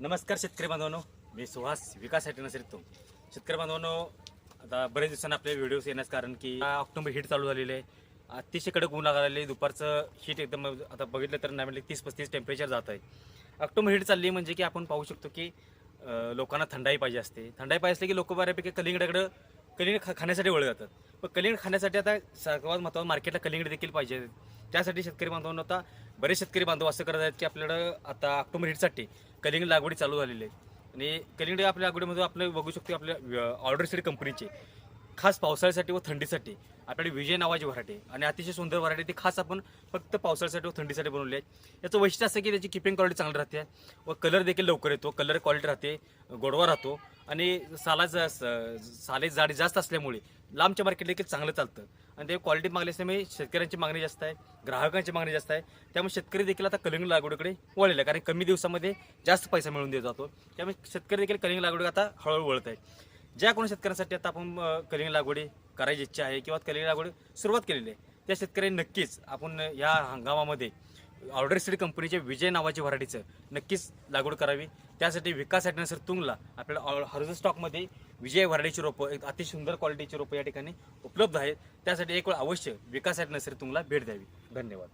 नमस्कार शेतकरी बांधवांनो. मी सुहास विकाससाठी नसेल तो शेतकरी बांधवांनो आता बरेच दिवसांनी आपले व्हिडिओज येण्यास कारण की ऑक्टोबर हीट चालू झालेले आहे. अतिशय कडक ऊन लागलेले दुपारचं हीट एकदम आता बघितलं तर नाही म्हणजे तीस पस्तीस टेम्परेचर जात आहे. ऑक्टोबर हीट चालली म्हणजे की आपण पाहू शकतो की लोकांना थंडाई पाहिजे असते. थंडाई पाहिजे असते की लोक बऱ्यापैकी कलिंगडाकडं कलिंगड खा खाण्यासाठी वळलं जातात पण कलिंगड खाण्यासाठी आता सर्वात महत्त्वाचं मार्केटला कलिंगड देखील पाहिजे. त्यासाठी शेतकरी बांधवांना आता बरेच शेतकरी बांधव असं करत आहेत की आपल्याकडं आता ऑक्टोबर हिटसाठी कलिंगड लागवडी चालू झालेली आहे. आणि कलिंगड आपल्या लागवडीमध्ये आपलं बघू शकतो आपल्या ऑर्डर सीड कंपनीचे खास पावसाळ्यासाठी व थंडीसाठी आपल्याकडे विजय नावाची व्हरायटी आणि अतिशय सुंदर व्हरायटी ती खास आपण फक्त पावसाळ्यासाठी व थंडीसाठी बनवली आहे. याचं वैशिष्ट्य असं की त्याची किपिंग क्वालिटी चांगली राहते व कलर देखील लवकर येतो. कलर क्वालिटी राहते गोडवा राहतो. आणि साला साले जाडी जास्त असल्यामुळे लांबच्या मार्केट देखील चांगलं चालतं. आणि ते क्वालिटी मागली असल्यामुळे शेतकऱ्यांची मागणी जास्त आहे ग्राहकांची मागणी जास्त आहे. त्यामुळे शेतकरी देखील आता कलिंग लागवडीकडे वळलेला आहे कारण कमी दिवसामध्ये जास्त पैसा मिळून देत जातो. त्यामुळे शेतकरी देखील कलिंग लागवडी आता हळूहळू वळत आहे ज्या कोणी शेतकऱ्यांसाठी आता आपण कलिंग लागवडी करायची इच्छा आहे किंवा कलिंग लागवड सुरुवात केलेली आहे त्या शेतकऱ्यांनी नक्कीच आपण या हंगामामध्ये ऑर्डर सीड कंपनीच्या विजय नावाची व्हरायटीचं नक्कीच लागवड करावी. त्यासाठी विकास सर तुंगला आपल्याला हर्ज स्टॉकमध्ये विजय व्हरायटीची रोपं एक अति सुंदर क्वालिटीची रोपं या ठिकाणी उपलब्ध आहेत. त्यासाठी एक वेळ अवश्य विकास सर तुंगला भेट द्यावी. धन्यवाद.